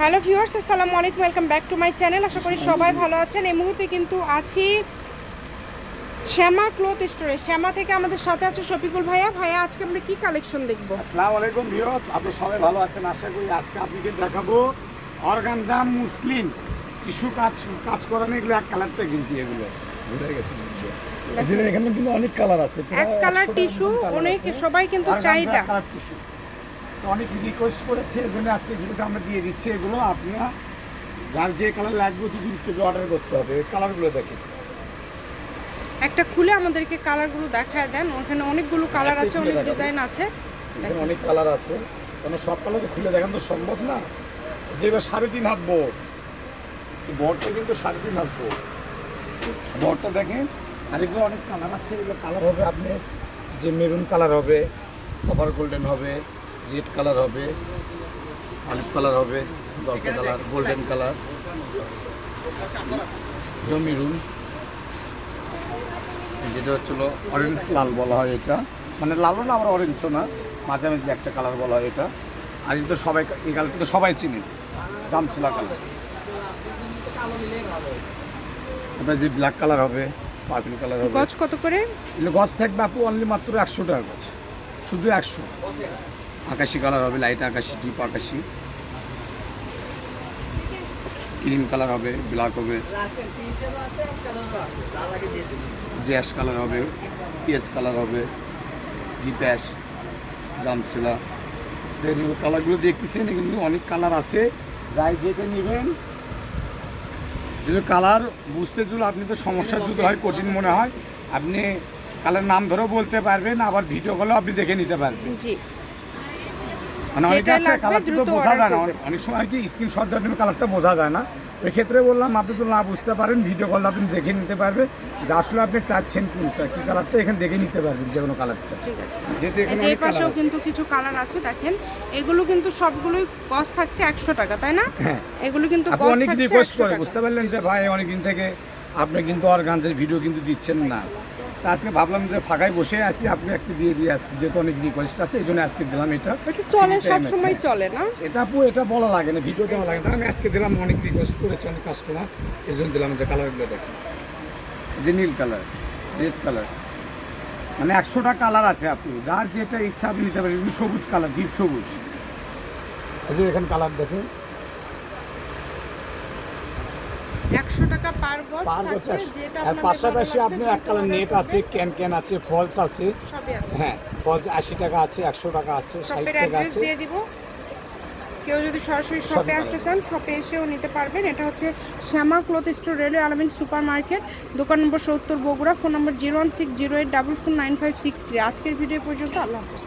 Hello viewers আসসালামু আলাইকুম welcome back to my channel. আশা করি সবাই ভালো আছেন। এই মুহূর্তে কিন্তু আছি শ্যামা ক্লথ স্টোরে। শ্যামা থেকে আমাদের সাথে আছে শফিকুল ভাইয়া। ভাইয়া আজকে আমরা কি কালেকশন দেখব? আসসালামু আলাইকুম ভিউয়ার্স আপনি সবাই ভালো আছেন। আশা করি আজকে আপনাকে দেখাবো অর্গানজাম মুসলিম টিস্যু কাজ কাজ করানো এগুলো এক কালারটা কিন্তু এগুলো। ভুলে গেছি। এখানে কিন্তু অনেক কালার আছে। এক কালার টিস্যু অনেক সবাই কিন্তু চাহিদা। কালার টিস্যু তো অনেক রিকোয়েস্ট করেছে এই জন্য আজকে ভিডিওটা আমরা দিয়ে দিচ্ছি এগুলো আপনারা যার যে কালার লাগবে দুদিন থেকে অর্ডার করতে হবে কালারগুলো দেখেন। একটা খুলে আমাদেরকে কালারগুলো দেখায় দেন ওখানে অনেকগুলো কালার আছে অনেক ডিজাইন আছে। অনেক কালার আছে। কেন সব কালার খুলে দেখানো তো সম্ভব না। যেটা সাড়ে তিন হাত বোর্ড বোর্ডটা কিন্তু সাড়ে তিন হাত বোর্ড বোর্ডটা দেখেন আর এগুলো অনেক কালার আছে এগুলো কালার হবে আপনি যে মেরুন কালার হবে কভার গোল্ডেন হবে রেড কালার হবে অলিভ কালার হবে জলপাই কালার গোল্ডেন কালার মেরুন যেটা হচ্ছিল অরেঞ্জ লাল বলা হয় এটা। মানে লালও না আবার অরেঞ্জও না মাঝামাঝি একটা কালার বলা হয় এটা। আর এটা তো সবাই এই কালারটা তো সবাই চিনি জামছিলা কালার এটা যে ব্ল্যাক কালার হবে পার্পল কালার হবে। গজ কত করে? গছ থাকবে আপু অনলি মাত্র একশো টাকা গছ শুধু একশো। আকাশি কালার হবে লাইট আকাশি ডিপ আকাশি। ক্রিম কালার হবে ব্ল্যাক হবে। জ্যাশ কালার হবে পিএস কালার হবে ডিপ অ্যাশ জামছিলা। কালারগুলো দেখতেছেন কিন্তু অনেক কালার আছে। যাই যেটা নেবেন। যদি কালার বুঝতে যদি আপনি তো সমস্যা যদি হয়, কঠিন মনে হয়, আপনি কালার নাম ধরেও বলতে পারবেন, আবার ভিডিও কলেও আপনি দেখে নিতে পারবেন। যেটা লাগবে তো দ্রুত বোঝা যায় না। অনেক- সময় কি স্ক্রিনশট দেওয়ার কালারটা বোঝা যায় না। ওই ক্ষেত্রে বললাম আপনি যদি না বুঝতে পারেন ভিডিও কল আপনি দেখে নিতে পারবেন যে আসলে আপনি চাচ্ছেন কোনটা কি কালারটা এখানে দেখে নিতে পারবেন যে কোনো কালারটা যে পাশেও কিন্তু কিছু কালার আছে দেখেন। এগুলো কিন্তু সবগুলোই গজ থাকছে একশো টাকা তাই না? হ্যাঁ। এগুলো কিন্তু অনেক রিকোয়েস্ট করে বুঝতে পারলেন যে ভাই অনেকদিন থেকে আপনি কিন্তু আর গাঞ্জের ভিডিও কিন্তু দিচ্ছেন না। তা আজকে ভাবলাম যে ফাঁকায় বসে আছি আপনি একটু দিয়ে দিয়ে আসছি যেহেতু অনেক রিকোয়েস্ট আছে এই জন্য আজকে দিলাম এটা। চলে সব সময় চলে না? এটা আপু এটা বলা লাগে না ভিডিও দেওয়া লাগে না। আমি আজকে দিলাম অনেক রিকোয়েস্ট করেছে অনেক কাস্টমার এই জন্য দিলাম যে কালারগুলো দেখুন। যে নীল কালার রেড কালার মানে একশোটা কালার আছে আপনি যার যেটা ইচ্ছা আপনি নিতে পারেন সবুজ কালার ডিপ সবুজ। এই যে এখানে কালার দেখুন। একশো টাকা পার গজ যেটা আর পাশাপাশি ভালো আপনি লাগবে, এক কালার দ্রুত নেট আছে ক্যান ক্যান আছে ফলস আছে। হ্যাঁ ফলস আশি টাকা আছে একশো টাকা আছে ষাট টাকা আছে। দিয়ে দিব। কেউ যদি সরাসরি শপে আসতে চান শপে এসেও নিতে পারবেন। এটা হচ্ছে Shyama cloth store railway Almin super market দোকান নম্বর সত্তর Bogura phone number zero one six zero eight double four nine five six three. আজকের ভিডিও পর্যন্ত আল্লাহ হাফিজ।